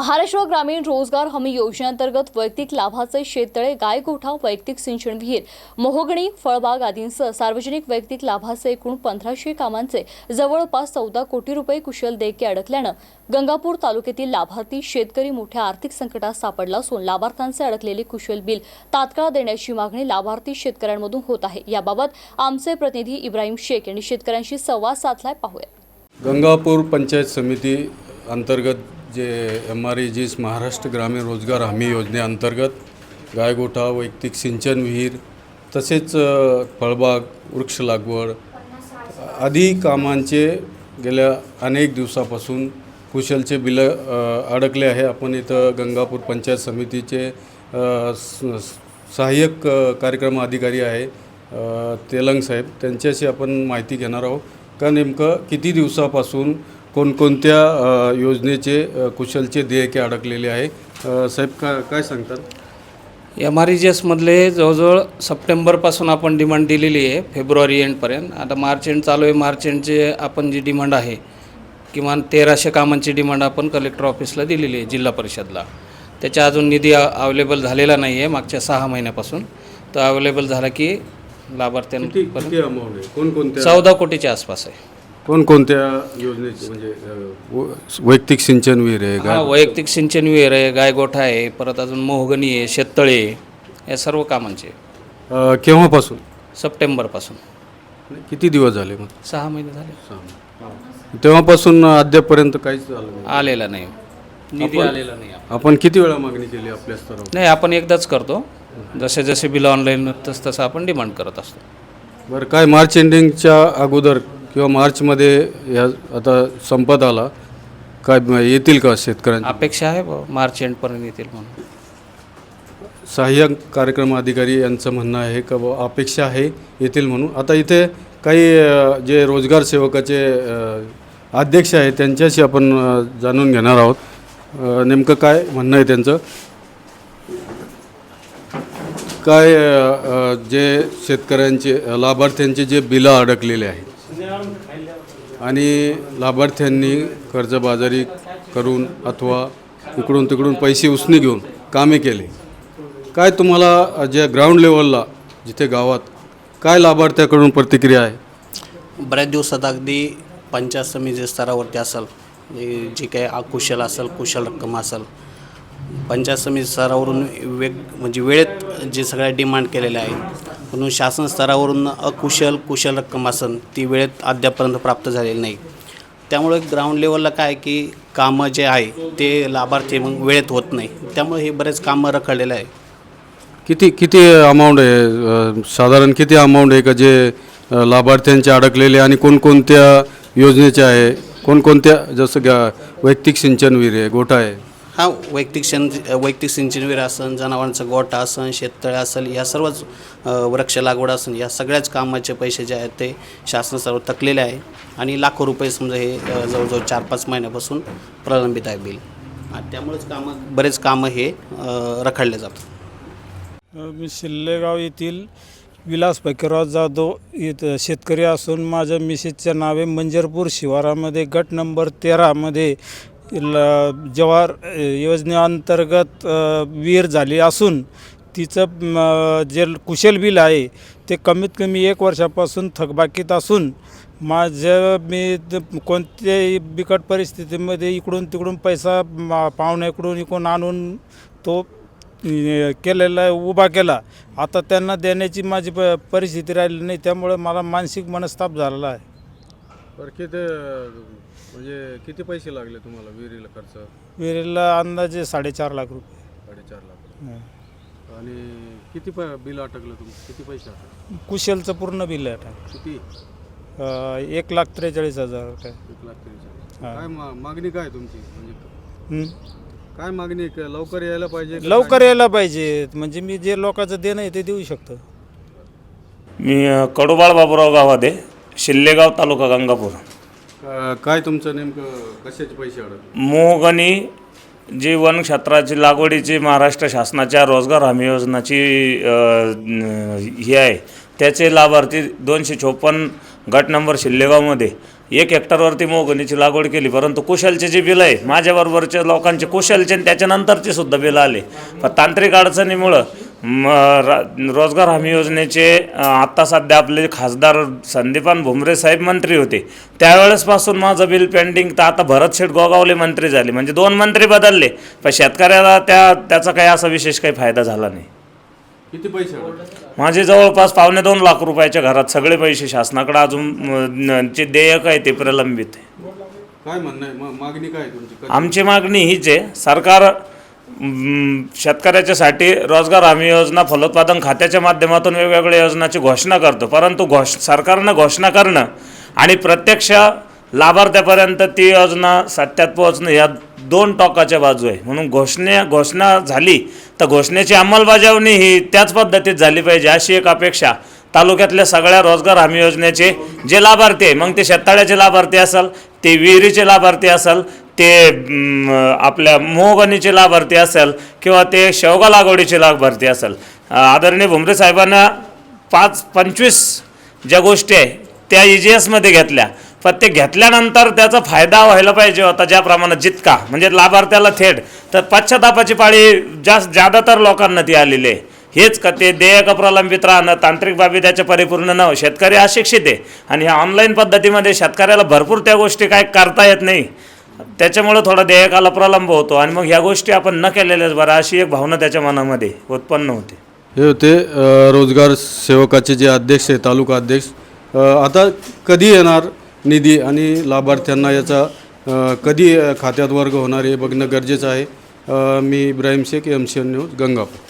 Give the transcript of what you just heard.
महाराष्ट्र ग्रामीण रोजगार हमी योजनेअंतर्गत वैयक्तिक लाभाचे शेततळे गायगोठा वैयक्तिक सिंचन विहीर मोहगणी फळबाग आदींसह सार्वजनिक वैयक्तिक लाभाचे एकूण पंधराशे कामांचे जवळपास चौदा कोटी रुपये कुशल देयके अडकल्यानं गंगापूर तालुक्यातील लाभार्थी शेतकरी मोठ्या आर्थिक संकटात सापडला असून लाभार्थ्यांचे अडकलेले कुशल बिल तात्काळ देण्याची मागणी लाभार्थी शेतकऱ्यांमधून होत आहे. याबाबत आमचे प्रतिनिधी इब्राहिम शेख यांनी शेतकऱ्यांशी संवाद साधलाय. पाहूया. गंगापूर पंचायत समिती अंतर्गत जे एम आर ई जीस महाराष्ट्र ग्रामीण रोजगार हमी योजनेअंतर्गत गायगोठा वैयक्तिक सिंचन विहीर तसेच फळबाग वृक्ष लागवड आदी कामांचे गेल्या अनेक दिवसापासून कुशलचे बिलं अडकले आहे. आपण इथं गंगापूर पंचायत समितीचे सहाय्यक कार्यक्रम अधिकारी आहे तेलंग साहेब. त्यांच्याशी आपण माहिती घेणार आहोत. का नेमकं किती दिवसापासून कोणकोणत्या योजनेचे कुशलचे देयके अडकलेले आहे? साहेब का काय सांगतात? एम आर ई जी एसमधले जवळजवळ सप्टेंबरपासून आपण डिमांड दिलेली आहे फेब्रुवारी एंडपर्यंत. आता मार्च एंड चालू आहे मार्च एंडचे आपण जी डिमांड आहे किमान तेराशे कामांची डिमांड आपण कलेक्टर ऑफिसला दिलेली आहे जिल्हा परिषदला. त्याच्या अजून निधी अवेलेबल झालेला नाही आहे मागच्या सहा महिन्यापासून. तर अवेलेबल झाला की लाभार्थ्यांपर्यंत चौदा कोटीच्या आसपास आहे. कोणकोणत्या योजनेचे म्हणजे अ, व- वैयक्तिक सिंचन विहीर आहे हा गाय वैयक्तिक सिंचन विहीर आहे गायगोठा आहे परत अजून मोहगणी आहे शेततळे आहे या सर्व कामांचे अ, केव्हापासून? सप्टेंबरपासून. किती दिवस झाले मग? सहा महिने झाले. तेव्हापासून अद्यापपर्यंत काहीच झालं नाही. आलेला नाही. निधी आलेला नाही. आपण किती वेळा मागणी केली आपल्या स्तरावर? नाही आपण एकदाच करतो. जसे जसे बिल ऑनलाईन तसं तसं आपण डिमांड करत असतो. बरं काय मार्च एंडिंगच्या अगोदर किंवा मार्चमध्ये या आता संपत आला काय येतील का शेतकऱ्यांचे? अपेक्षा आहे बुवा, मार्च एंडपर्यंत येतील म्हणून. सहाय्यक कार्यक्रम अधिकारी यांचं म्हणणं आहे का बुवा अपेक्षा आहे येतील म्हणून. आता इथे काही अ, जे रोजगार सेवकाचे अ, अध्यक्ष आहेत त्यांच्याशी आपण अ, जाणून घेणार आहोत. अ, नेमकं काय म्हणणं आहे त्यांचं? काय अ, अ, जे शेतकऱ्यांचे लाभार्थ्यांचे जे बिलं अडकलेले आहेत आणि लाभार्थ्यांनी कर्जबाजारी करून अथवा इकडून तिकडून पैसे उसने घेऊन कामे केले. काय तुम्हाला ज्या ग्राउंड लेवलला जिथे गावात काय लाभार्थ्याकडून प्रतिक्रिया आहे? बऱ्याच दिवसात अगदी पंचायत समिती स्तरावरती असेल जे जी काही अकुशल असेल कुशल रक्कम असेल पंचायत समिती स्तरावरून वेग म्हणजे वेळेत जे सगळ्या डिमांड केलेल्या आहेत म्हणून शासन स्तरावरून अकुशल कुशल रक्कम असन ती वेळेत अद्यापर्यंत प्राप्त झालेली नाही. त्यामुळे ग्राउंड लेवलला काय की कामं जे आहे ते लाभार्थी मग वेळेत होत नाही. त्यामुळे हे बरेच कामं रखडलेलं आहे. किती किती अमाऊंट आहे? साधारण किती अमाऊंट आहे का जे लाभार्थ्यांचे अडकलेले आणि कोणकोणत्या योजनेचे आहे? कोणकोणत्या जसं वैयक्तिक सिंचन विहीर आहे गोठा आहे? हा वैयक्तिक शन वैयक्तिक सिंचनवीर असन जनावरांचं गोठा असन शेततळे असेल या सर्वच वृक्ष लागवड असून या सगळ्याच कामाचे पैसे जे आहेत ते शासन सर्व थकलेले आहे. आणि लाखो रुपये समजा हे जवळजवळ चार पाच महिन्यापासून प्रलंबित आहे बिल. आणि त्यामुळेच कामं बरेच कामं हे रखडले जातात. मी शिल्लेगाव येथील विलास भैकरराव जाधव इथं शेतकरी असून माझ्या मिसेसच्या नावे मंजरपूर शिवारामध्ये गट नंबर तेरामध्ये जवार योजनेअंतर्गत विहीर झाली असून तिचं जे कुशल बिल आहे ते कमीत कमी एक वर्षापासून थकबाकीत असून माझं मी कोणत्याही बिकट परिस्थितीमध्ये इकडून तिकडून पैसा पाहुण्याकडून इकडून आणून तो केलेला आहे उभा केला. आता त्यांना देण्याची माझी प परिस्थिती राहिली नाही त्यामुळे मला मानसिक मनस्ताप झालेला आहे. म्हणजे किती पैसे लागले तुम्हाला विहिरीला खर्च? विहिरीला अंदाजे साडेचार लाख रुपये. साडेचार लाख हं. आणि किती प बिल अटकलं तुमचं किती पैसे अटकले? कुशलचं पूर्ण बिल आहे आता. किती? अ, एक लाख त्रेचाळीस हजार काय. एक लाख त्रेचाळीस. हा. काय मा- मागणी काय तुमची? म्हणजे हं. काय मागणी आहे? क- लवकर यायला पाहिजे का लवकर यायला पाहिजे. म्हणजे मी जे लोकांचं देणं आहे ते देऊ शकतो. मी अ, कडोबाळ बाबुराव गावादे शिल्लेगाव तालुका गंगापूर. काय- काय तुमचं नेमकं कशाचे पैसे अडकले? मोहगणी जी वन क्षेत्राची लागवडीची महाराष्ट्र शासनाच्या रोजगार हमी योजनाची अ, न- ही आहे त्याचे लाभार्थी दोनशे चोपन्न गट नंबर शिल्लेगावमध्ये एक हेक्टरवरती मोगनीची लागवड केली परंतु कुशलचे जे बिलं आहे माझ्याबरोबरच्या लोकांचे कुशलचे आणि त्याच्यानंतरचे सुद्धा बिलं आले. पण तांत्रिक अडचणीमुळं म, रा- रोजगार हमी योजनेचे आत्ता सध्या आपले खासदार संदीपान भुमरे साहेब मंत्री होते. त्यावेळेसपासून माझं बिल पेंडिंग तर आता भरत शेठ गोगावले मंत्री झाले. म्हणजे दोन मंत्री बदलले. पण शेतकऱ्याला त्या त्याचा काही असा विशेष काही फायदा झाला नाही. किती पैसे? माझे जवळपास पावणे दोन लाख रुपयाच्या घरात सगळे पैसे शासनाकडे अजून जे देयक आहे ते प्रलंबित आहे. काय म्हणणं आहे? मग मागणी काय तुमची? आमची मागणी हीच आहे. सरकार शेतकऱ्याच्यासाठी रोजगार हमी योजना फलोत्पादन खात्याच्या माध्यमातून वेगवेगळ्या योजनाची घोषणा करतो. परंतु घोष सरकारनं घोषणा करणं आणि प्रत्यक्ष लाभार्थ्यापर्यंत ती योजना सत्यात पोहोचणं या दोन टोकाच्या बाजू आहे. म्हणून घोषणे घोषणा झाली तर घोषणेची अंमलबजावणी ही त्याच पद्धतीत झाली पाहिजे अशी एक अपेक्षा तालुक्यातल्या सगळ्या रोजगार हमी योजनेचे जे लाभार्थी आहे मग ते शेततळ्याचे लाभार्थी असेल ते विहिरीचे लाभार्थी असेल ते आपल्या मोहगणीचे लाभार्थी असेल किंवा ते शेवगा लागवडीचे लाभार्थी असेल. आदरणीय भुमरे साहेबांना पाच पंचवीस ज्या गोष्टी आहे त्या ई जी एसमध्ये घेतल्या. पण ते घेतल्यानंतर त्याचा फायदा व्हायला पाहिजे होता ज्या प्रमाणात जितका. म्हणजे लाभार्थ्याला थेट. तर पश्चातापाची पाळी जास्त ज्यादातर लोकांना ती आलेली आहे. हेच का ते देयक प्रलंबित राहणं तांत्रिक बाबी त्याच्या परिपूर्ण न शेतकरी अशिक्षित आहे. आणि ह्या ऑनलाईन पद्धतीमध्ये शेतकऱ्याला भरपूर त्या गोष्टी काय करता येत नाही. त्याच्यामुळं थोडा देयकाला प्रलंब होतो. आणि मग ह्या गोष्टी आपण न केलेल्याच बरं अशी एक भावना त्याच्या मनामध्ये उत्पन्न होते. हे होते अ, रोजगार सेवकाचे जे अध्यक्ष आहे तालुका अध्यक्ष अ, आता कधी येणार निधी आणि लाभार्थ्यांना याचा अ, कधी अ, खात्यात वर्ग होणार हे बघणं गरजेचं आहे. अ, मी Ibrahim Shaikh M C N news Gangapur.